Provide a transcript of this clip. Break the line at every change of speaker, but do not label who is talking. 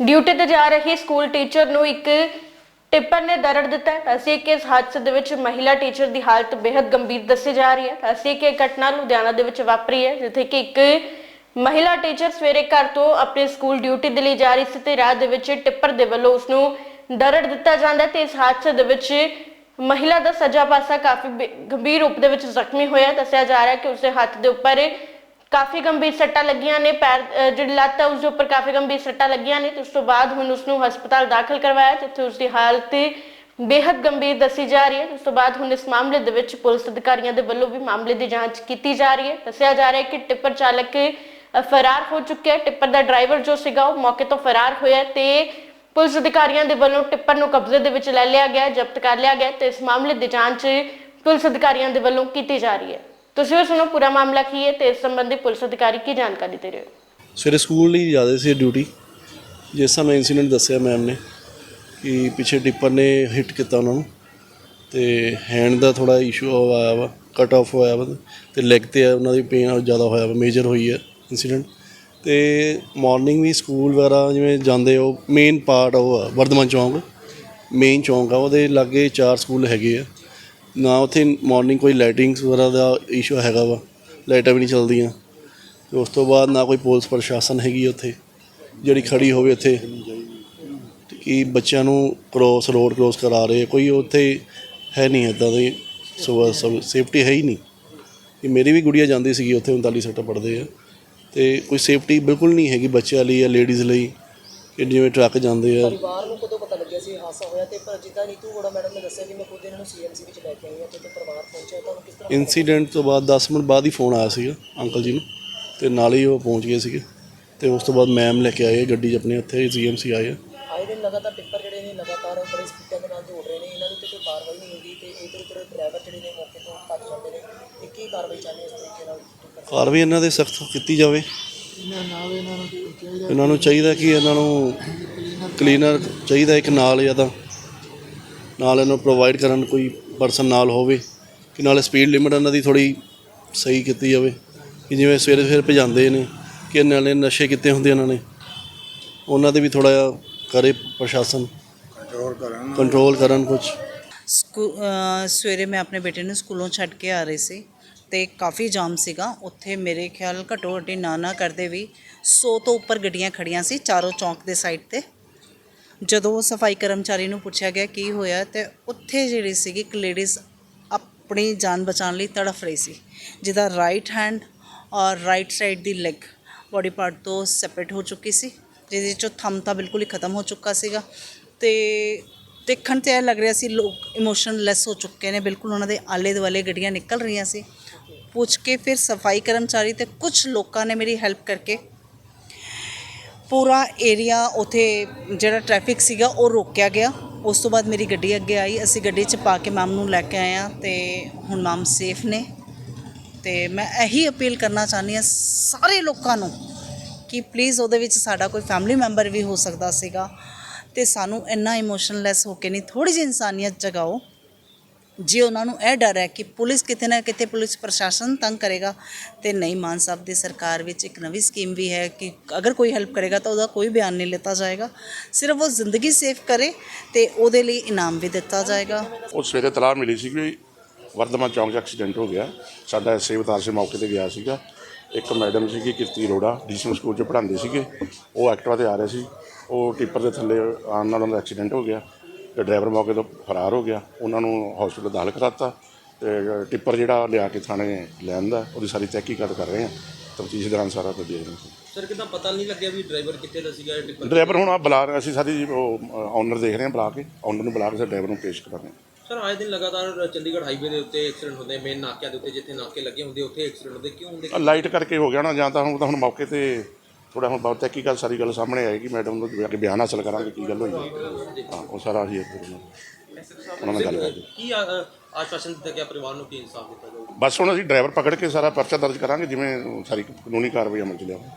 Duty ਤੇ ਜਾ ਰਹੀ ਸਕੂਲ ਟੀਚਰ ਨੂੰ ਇੱਕ ਟਿੱਪਰ ਨੇ ਦਰੜ ਦਿੱਤਾ ਹੈ। ਅਸੀਂ ਕਿ ਇਸ ਹਾਦਸੇ ਦੇ ਵਿੱਚ ਮਹਿਲਾ ਟੀਚਰ ਦੀ ਹਾਲਤ ਬੇहद ਗੰਭੀਰ ਦੱਸੀ ਜਾ ਰਹੀ ਹੈ। ਅਸੀਂ ਕਿ ਇਹ ਘਟਨਾ ਲੁਧਿਆਣਾ ਦੇ ਵਿੱਚ ਵਾਪਰੀ ਹੈ, ਜਿੱਥੇ ਕਿ ਇੱਕ ਮਹਿਲਾ ਟੀਚਰ ਸਵੇਰੇ ਘਰ ਤੋਂ ਆਪਣੇ ਸਕੂਲ ਡਿਊਟੀ ਦੇ ਲਈ ਜਾ ਰਹੀ ਸੀ ਤੇ ਰਾਹ ਦੇ ਵਿੱਚ ਟਿੱਪਰ ਦੇ ਵੱਲੋਂ ਉਸ ਨੂੰ ਦਰੜ ਦਿੱਤਾ ਜਾਂਦਾ ਹੈ ਤੇ ਇਸ ਹਾਦਸੇ ਦੇ ਵਿੱਚ ਮਹਿਲਾ ਦਾ ਸੱਜਾ ਪਾਸਾ ਕਾਫੀ ਗੰਭੀਰ ਰੂਪ ਦੇ ਵਿੱਚ ਜ਼ਖਮੀ ਹੋਇਆ ਦੱਸਿਆ ਜਾ ਰਿਹਾ ਹੈ ਕਿ ਉਸਦੇ ਹੱਥ ਦੇ ਉੱਪਰ ਕਾਫੀ ਗੰਭੀਰ ਸੱਟਾਂ ਲੱਗੀਆਂ ਨੇ ਪੈਰ ਅਹ ਜਿਹੜੀ ਲੱਤ ਹੈ ਉਸ ਦੇ ਉੱਪਰ ਕਾਫੀ ਗੰਭੀਰ ਸੱਟਾਂ ਲੱਗੀਆਂ ਨੇ ਤੇ ਉਸ ਤੋਂ ਬਾਅਦ ਹੁਣ ਉਸ ਨੂੰ ਹਸਪਤਾਲ ਦਾਖਲ ਕਰਵਾਇਆ ਜਿੱਥੇ ਉਸ ਦੀ ਹਾਲਤ ਬੇਹੱਦ ਗੰਭੀਰ ਦੱਸੀ ਜਾ ਰਹੀ ਹੈ। ਉਸ ਤੋਂ ਬਾਅਦ ਹੁਣ ਇਸ ਮਾਮਲੇ ਦੇ ਵਿੱਚ ਪੁਲਿਸ ਅਧਿਕਾਰੀਆਂ ਦੇ ਵੱਲੋਂ ਵੀ ਮਾਮਲੇ ਦੀ ਜਾਂਚ ਕੀਤੀ ਜਾ ਰਹੀ ਹੈ। ਦੱਸਿਆ ਜਾ ਰਿਹਾ ਹੈ ਕਿ ਟਿੱਪਰ ਚਾਲਕ ਅਹ, ਫਰਾਰ ਹੋ ਚੁੱਕਿਆ ਹੈ। ਟਿੱਪਰ ਦਾ ਡਰਾਈਵਰ ਜੋ ਸੀਗਾ ਉਹ ਮੌਕੇ ਤੋਂ ਫਰਾਰ ਹੋਇਆ ਹੈ ਤੇ ਪੁਲਿਸ ਅਧਿਕਾਰੀਆਂ ਦੇ ਵੱਲੋਂ ਟਿੱਪਰ ਨੂੰ ਕਬਜ਼ੇ ਦੇ ਵਿੱਚ ਲੈ ਲਿਆ ਗਿਆ ਹੈ, ਜ਼ਬਤ ਕਰ ਲਿਆ ਗਿਆ ਹੈ ਤੇ ਇਸ ਮਾਮਲੇ ਦੀ ਜਾਂਚ ਪੁਲਿਸ ਅਧਿਕਾਰੀਆਂ ਦੇ ਵੱਲੋਂ ਕੀਤੀ ਜਾ ਰਹੀ ਹੈ। ਤੁਸੀਂ ਵੀ ਸੁਣੋ, ਪੂਰਾ ਮਾਮਲਾ ਕੀ ਹੈ ਤੇ ਇਸ ਸੰਬੰਧੀ ਪੁਲਿਸ ਅਧਿਕਾਰੀ ਕੀ ਜਾਣਕਾਰੀ ਦੇ ਰਹੇ ਹੋ?
ਸਵੇਰੇ ਸਕੂਲ ਲਈ ਜ਼ਿਆਦਾ ਸੀ ਡਿਊਟੀ। ਜਿਸ ਸਮੇਂ ਇਨਸੀਡੈਂਟ ਦੱਸਿਆ ਮੈਮ ਨੇ ਕਿ ਪਿੱਛੇ ਟਿੱਪਰ ਨੇ ਹਿੱਟ ਕੀਤਾ ਉਹਨਾਂ ਨੂੰ ਤੇ ਹੈਂਡ ਦਾ ਥੋੜਾ ਇਸ਼ੂ ਹੋਇਆ ਵਾ ਕਟ ਆਫ ਹੋਇਆ ਵਾ ਤੇ ਲੈਗ ਤੇ ਆ, ਉਹਨਾਂ ਦੀ ਪੇਨ ਜ਼ਿਆਦਾ ਹੋਇਆ ਵਾ ਮੇਜਰ ਹੋਈ ਹੈ ਇਨਸੀਡੈਂਟ ਤੇ ਮਾਰਨਿੰਗ ਵੀ ਸਕੂਲ ਵਗੈਰਾ ਜਿਵੇਂ ਜਾਂਦੇ ਉਹ ਮੇਨ ਪਾਰਟ ਉਹ ਆ, ਵਰਧਮਾਨ ਚੌਂਕ ਮੇਨ ਚੌਂਕ ਆ, ਉਹਦੇ ਲਾਗੇ ਚਾਰ ਸਕੂਲ ਹੈਗੇ ਆ। ਨਾ ਉੱਥੇ ਮਾਰਨਿੰਗ ਕੋਈ ਲਾਈਟਿੰਗਸ ਵਗੈਰਾ ਦਾ ਇਸ਼ੂ ਹੈਗਾ ਵਾ। ਲਾਈਟਾਂ ਵੀ ਨਹੀਂ ਚੱਲਦੀਆਂ। ਤੇ ਉਸ ਤੋਂ ਬਾਅਦ ਨਾ ਕੋਈ ਪੁਲਿਸ ਪ੍ਰਸ਼ਾਸਨ ਹੈਗੀ ਉੱਥੇ। ਜਿਹੜੀ ਖੜੀ ਹੋਵੇ ਉੱਥੇ। ਕਿ ਬੱਚਿਆਂ ਨੂੰ ਕ੍ਰੋਸ ਰੋਡ ਕ੍ਰੋਸ ਕਰਾ ਰਹੇ ਕੋਈ ਉੱਥੇ ਹੈ ਨਹੀਂ ਇਦਾਂ ਦੀ। ਸੋ ਸੇਫਟੀ ਹੈ ਹੀ ਨਹੀਂ। ਕਿ ਮੇਰੀ ਵੀ ਗੁੜੀਆ ਜਾਂਦੀ ਸੀਗੀ ਉੱਥੇ 39 ਸੈਕਟਰ ਪੜ੍ਹਦੇ ਆ। ਤੇ ਕੋਈ ਸੇਫਟੀ ਬਿਲਕੁਲ ਨਹੀਂ ਹੈਗੀ ਬੱਚਿਆਂ ਲਈ ਜਾਂ ਲੇਡੀਜ਼ ਲਈ। ਕਿ ਜਿਵੇਂ ਟਰੱਕ ਜਾਂਦੇ ਆ।
ਲੱਗਿਆ ਸੀ ਹਾਦਸਾ ਹੋਇਆ ਤੇ ਪਰ ਜਿੱਦਾਂ ਨੀਤੂ ਗੋੜਾ ਮੈਡਮ ਨੇ ਦੱਸਿਆ ਕਿ ਮੈਂ ਖੁਦ ਇਹਨਾਂ ਨੂੰ ਸੀਐਮਸੀ ਵਿੱਚ ਲੈ ਕੇ ਆਈ ਹਾਂ ਤੇ ਉੱਥੇ ਪਰਿਵਾਰ ਪਹੁੰਚਿਆ ਤੁਹਾਨੂੰ ਕਿਸ ਤਰ੍ਹਾਂ
ਇਨਸੀਡੈਂਟ ਤੋਂ ਬਾਅਦ 10 ਮਿੰਟ ਬਾਅਦ ਹੀ ਫੋਨ ਆਇਆ ਸੀਗਾ ਅੰਕਲ ਜੀ ਨੂੰ ਤੇ ਨਾਲ ਹੀ ਉਹ ਪਹੁੰਚ ਗਏ ਸੀਗੇ ਤੇ ਉਸ ਤੋਂ ਬਾਅਦ ਮੈਮ ਲੈ ਕੇ ਆਏ ਗੱਡੀ 'ਚ ਆਪਣੇ ਉੱਥੇ ਜੀਐਮਸੀ ਆਏ ਆ।
ਆਏ ਦਿਨ ਲਗਾਤਾਰ ਟਿੱਪਰ ਜਿਹੜੇ ਨੇ ਲਗਾਤਾਰ ਬੜੇ ਸਪੀਡਾਂ ਦੇ ਨਾਲ ਦੌੜ ਰਹੇ ਨੇ ਇਹਨਾਂ ਦੇ ਉੱਤੇ ਕੋਈ ਕਾਰਵਾਈ ਨਹੀਂ ਹੁੰਦੀ ਤੇ ਇਧਰ ਉਧਰ ਡਰਾਈਵਰ ਜਿਹੜੇ ਨੇ ਮੌਕੇ ਤੋਂ ਭੱਜ ਜਾਂਦੇ ਨੇ ਇਹ ਕੀ ਕਾਰਵਾਈ ਚਾਹੁੰਦੇ ਇਸ ਤਰੀਕੇ ਨਾਲ?
ਕਾਰਵਾਈ ਇਹਨਾਂ ਦੇ ਸਖਤ ਕੀਤੀ ਜਾਵੇ। ਇਹਨਾਂ ਨੂੰ ਚਾਹੀਦਾ ਕਿ ਇਹਨਾਂ ਨੂੰ ਕਲੀਨਰ ਚਾਹੀਦਾ ਇੱਕ ਨਾਲ ਜਾਂ ਤਾਂ ਨਾਲ ਇਹਨੂੰ ਪ੍ਰੋਵਾਈਡ ਕਰਨ ਕੋਈ ਪਰਸਨ ਨਾਲ ਹੋਵੇ ਕਿ ਨਾਲੇ ਸਪੀਡ ਲਿਮਟ ਇਹਨਾਂ ਦੀ ਥੋੜੀ ਸਹੀ ਕੀਤੀ ਜਾਵੇ ਕਿ ਜਿਵੇਂ ਸਵੇਰੇ ਸਵੇਰੇ ਭਜਾਉਂਦੇ ਨੇ ਕਿ ਇਹਨਾਂ ਨੇ ਨਸ਼ੇ ਕੀਤੇ ਹੁੰਦੇ ਇਹਨਾਂ ਨੇ ਉਹਨਾਂ ਦੇ ਵੀ ਥੋੜਾ ਜਿਹਾ ਕਰੇ ਪ੍ਰਸ਼ਾਸਨ। ਕੰਟਰੋਲ ਕਰਨ। ਕੰਟਰੋਲ ਕਰਨ ਕੁਝ
ਸਵੇਰੇ ਮੈਂ ਆਪਣੇ ਬੇਟੇ ਨੂੰ ਸਕੂਲੋਂ ਛੱਡ ਕੇ ਆ ਰਹੀ ਸੀ ਤੇ ਕਾਫੀ ਜਾਮ ਸੀਗਾ। ਉੱਥੇ ਮੇਰੇ ਖਿਆਲ ਘੱਟੋ ਘੱਟੀ ਨਾ ਨਾ ਕਰਦੇ ਵੀ 100 ਤੋਂ ਉੱਪਰ ਗੱਡੀਆਂ ਖੜੀਆਂ ਸੀ ਚਾਰੋਂ ਚੌਂਕ ਦੇ ਸਾਈਡ ਤੇ। ਜਦੋਂ ਸਫ਼ਾਈ ਕਰਮਚਾਰੀ ਨੂੰ ਪੁੱਛਿਆ ਗਿਆ ਕੀ ਹੋਇਆ ਤੇ ਉੱਥੇ ਜਿਹੜੀ ਸੀਗੀ ਇੱਕ ਲੇਡੀਜ਼ ਆਪਣੀ ਜਾਨ ਬਚਾਉਣ ਲਈ ਤੜਫ ਰਹੀ ਸੀ, ਜਿਹਦਾ ਰਾਈਟ ਹੈਂਡ ਔਰ ਰਾਈਟ ਸਾਈਡ ਦੀ ਲੈਗ ਬੋਡੀ ਪਾਰਟ ਤੋਂ ਸੈਪਰੇਟ ਹੋ ਚੁੱਕੀ ਸੀ, ਜਿਹਦੇ ਚੋਂ ਥੰਮ ਤਾਂ ਬਿਲਕੁਲ ਹੀ ਖਤਮ ਹੋ ਚੁੱਕਾ ਸੀਗਾ ਤੇ ਦੇਖਣ ਤੇ ਇਹ ਲੱਗ ਰਿਹਾ ਸੀ ਲੋਕ ਇਮੋਸ਼ਨਲੈਸ ਹੋ ਚੁੱਕੇ ਨੇ, ਬਿਲਕੁਲ ਉਹਨਾਂ ਦੇ ਆਲੇ ਦੁਆਲੇ ਗੱਡੀਆਂ ਨਿਕਲ ਰਹੀਆਂ ਸੀ। ਪੁੱਛ ਕੇ ਫਿਰ ਸਫ਼ਾਈ ਕਰਮਚਾਰੀ ਤੇ ਕੁਝ ਲੋਕਾਂ ਨੇ ਮੇਰੀ ਹੈਲਪ ਕਰਕੇ ਪੂਰਾ ਏਰੀਆ ਉਥੇ ਜਿਹੜਾ ਟ੍ਰੈਫਿਕ ਸੀਗਾ ਉਹ ਰੋਕਿਆ ਗਿਆ। ਉਸ ਤੋਂ ਬਾਅਦ ਮੇਰੀ ਗੱਡੀ ਅੱਗੇ ਆਈ। ਅਸੀਂ ਗੱਡੀ 'ਚ ਪਾ ਕੇ ਮੈਮ ਨੂੰ ਲੈ ਕੇ ਆਏ ਹਾਂ ਤੇ ਹੁਣ ਮੈਮ ਸੇਫ ਨੇ। ਤੇ ਮੈਂ ਇਹੀ ਅਪੀਲ ਕਰਨਾ ਚਾਹੁੰਦੀ ਹਾਂ ਸਾਰੇ ਲੋਕਾਂ ਨੂੰ ਕਿ ਪਲੀਜ਼ ਉਹਦੇ ਵਿੱਚ ਸਾਡਾ ਕੋਈ ਫੈਮਿਲੀ ਮੈਂਬਰ ਵੀ ਹੋ ਸਕਦਾ ਸੀਗਾ। ਤੇ ਸਾਨੂੰ ਇੰਨਾ ਇਮੋਸ਼ਨਲੈਸ ਹੋ ਕੇ ਨਹੀਂ ਥੋੜੀ ਜਿਹੀ ਇਨਸਾਨੀਅਤ ਜਗਾਓ। ਜੇ ਉਹਨਾਂ ਨੂੰ ਇਹ ਡਰ ਹੈ ਕਿ ਪੁਲਿਸ ਕਿਤੇ ਨਾ ਕਿਤੇ ਪੁਲਿਸ ਪ੍ਰਸ਼ਾਸਨ ਤੰਗ ਕਰੇਗਾ, ਤੇ ਨਹੀਂ, ਮਾਨ ਸਾਹਿਬ ਦੀ ਸਰਕਾਰ ਵਿੱਚ ਇੱਕ ਨਵੀਂ ਸਕੀਮ ਵੀ ਹੈ ਕਿ ਅਗਰ ਕੋਈ ਹੈਲਪ ਕਰੇਗਾ ਤਾਂ ਉਹਦਾ ਕੋਈ ਬਿਆਨ ਨਹੀਂ ਲਿੱਤਾ ਜਾਏਗਾ। ਸਿਰਫ ਉਹ ਜ਼ਿੰਦਗੀ ਸੇਫ ਕਰੇ ਤੇ ਉਹਦੇ ਲਈ ਇਨਾਮ ਵੀ ਦਿੱਤਾ ਜਾਏਗਾ।
ਉਹ ਸਵੇਰੇ ਤਲਾਹ ਮਿਲੀ ਸੀ ਕਿ ਵਰਧਮਾਨ ਚੌਂਕ 'ਚ ਐਕਸੀਡੈਂਟ ਹੋ ਗਿਆ। ਸਾਡਾ ਐਸਏ ਅਵਤਾਰ ਮੌਕੇ ਤੇ ਗਿਆ ਸੀਗਾ। ਇੱਕ ਮੈਡਮ ਸੀਗੀ ਕਿਰਤੀ ਅਰੋੜਾ ਡੀਸੀ ਸਕੂਲ 'ਚ ਪੜ੍ਹਾਉਂਦੇ ਸੀਗੇ। ਉਹ ਐਕਟਿਵਾ ਤੇ ਆ ਰਹੇ ਸੀ। ਉਹ ਟਿੱਪਰ ਦੇ ਥੱਲੇ ਆਉਣ ਨਾਲ ਉਹਨਾਂ ਦਾ ਐਕਸੀਡੈਂਟ ਹੋ ਗਿਆ। ਤੇ ਡਰਾਈਵਰ ਮੌਕੇ ਤੋਂ ਫਰਾਰ ਹੋ ਗਿਆ। ਉਹਨਾਂ ਨੂੰ ਹਸਪੀਟਲ ਦਾਖਲ ਕਰਾਤਾ ਤੇ ਟਿੱਪਰ ਜਿਹੜਾ ਲਿਆ ਕੇ ਥਾਣੇ ਲੈਂਦਾ ਉਹਦੀ ਸਾਰੀ ਤਹਿਕੀਕਾਤ ਕਰ ਰਹੇ ਆ। ਤਫਤੀਸ਼ ਦੌਰਾਨ ਸਾਰਾ ਕੁਝ ਦੇਖ ਰਹੇ ਹਾਂ
ਸਰ ਕਿਦਾਂ ਪਤਾ ਨਹੀਂ ਲੱਗਿਆ ਵੀ ਡਰਾਈਵਰ ਕਿੱਥੇ ਦਾ ਸੀਗਾ ਟਿੱਪਰ
ਡਰਾਈਵਰ ਹੁਣ ਆ ਬੁਲਾ ਰਹੇ ਅਸੀਂ ਸਾਰੀ ਉਹ ਓਨਰ ਦੇਖ ਰਹੇ ਹਾਂ ਬੁਲਾ ਕੇ। ਓਨਰ ਨੂੰ ਬੁਲਾ ਕੇ ਡਰਾਈਵਰ ਨੂੰ ਪੇਸ਼ ਕਰਾਂਗੇ
ਸਰ ਆਏ ਦਿਨ ਲਗਾਤਾਰ ਚੰਡੀਗੜ੍ਹ ਹਾਈਵੇ ਦੇ ਉੱਤੇ ਐਕਸੀਡੈਂਟ ਹੁੰਦੇ ਮੇਨ ਨਾਕਿਆਂ ਦੇ ਉੱਤੇ ਜਿੱਥੇ ਨਾਕੇ ਲੱਗੇ ਹੁੰਦੇ ਉੱਥੇ ਐਕਸੀਡੈਂਟ ਹੁੰਦੇ ਕਿਉਂ ਹੁੰਦੇ?
ਲਾਈਟ ਕਰਕੇ ਹੋ ਗਿਆ ਨਾ ਜਾਂ ਤਾਂ ਹੁਣ ਤਾਂ ਹੁਣ ਮੌਕੇ ਤੇ ਥੋੜਾ ਹੁਣ ਬਹੁਤ ਗੱਲ ਸਾਰੀ ਗੱਲ ਸਾਹਮਣੇ ਆਏਗੀ ਮੈਡਮ ਨੂੰ ਜਾ ਕੇ ਬਿਆਨ ਹਾਸਲ ਕਰਾਂਗੇ ਕੀ ਗੱਲ ਹੋਈ ਹੈ। ਹਾਂ ਉਹ ਸਾਰਾ ਅਸੀਂ ਇੱਥੇ ਉਹਨਾਂ ਨਾਲ ਗੱਲ ਕਰਾਂਗੇ
ਕੀ ਆ- ਆਸ਼ਵਾਸਨ ਦਿੱਤਾ ਗਿਆ ਪਰਿਵਾਰ ਨੂੰ ਕੀ ਇਨਸਾਫ ਦਿੱਤਾ ਜਾਊਗਾ?
ਬਸ ਹੁਣ ਅਸੀਂ ਡਰਾਈਵਰ ਪਕੜ ਕੇ ਸਾਰਾ ਪਰਚਾ ਦਰਜ ਕਰਾਂਗੇ ਜਿਵੇਂ ਸਾਰੀ ਕਾਨੂੰਨੀ ਕਾਰਵਾਈ ਅਮਲ ਚ ਲਿਆਵਾਂਗੇ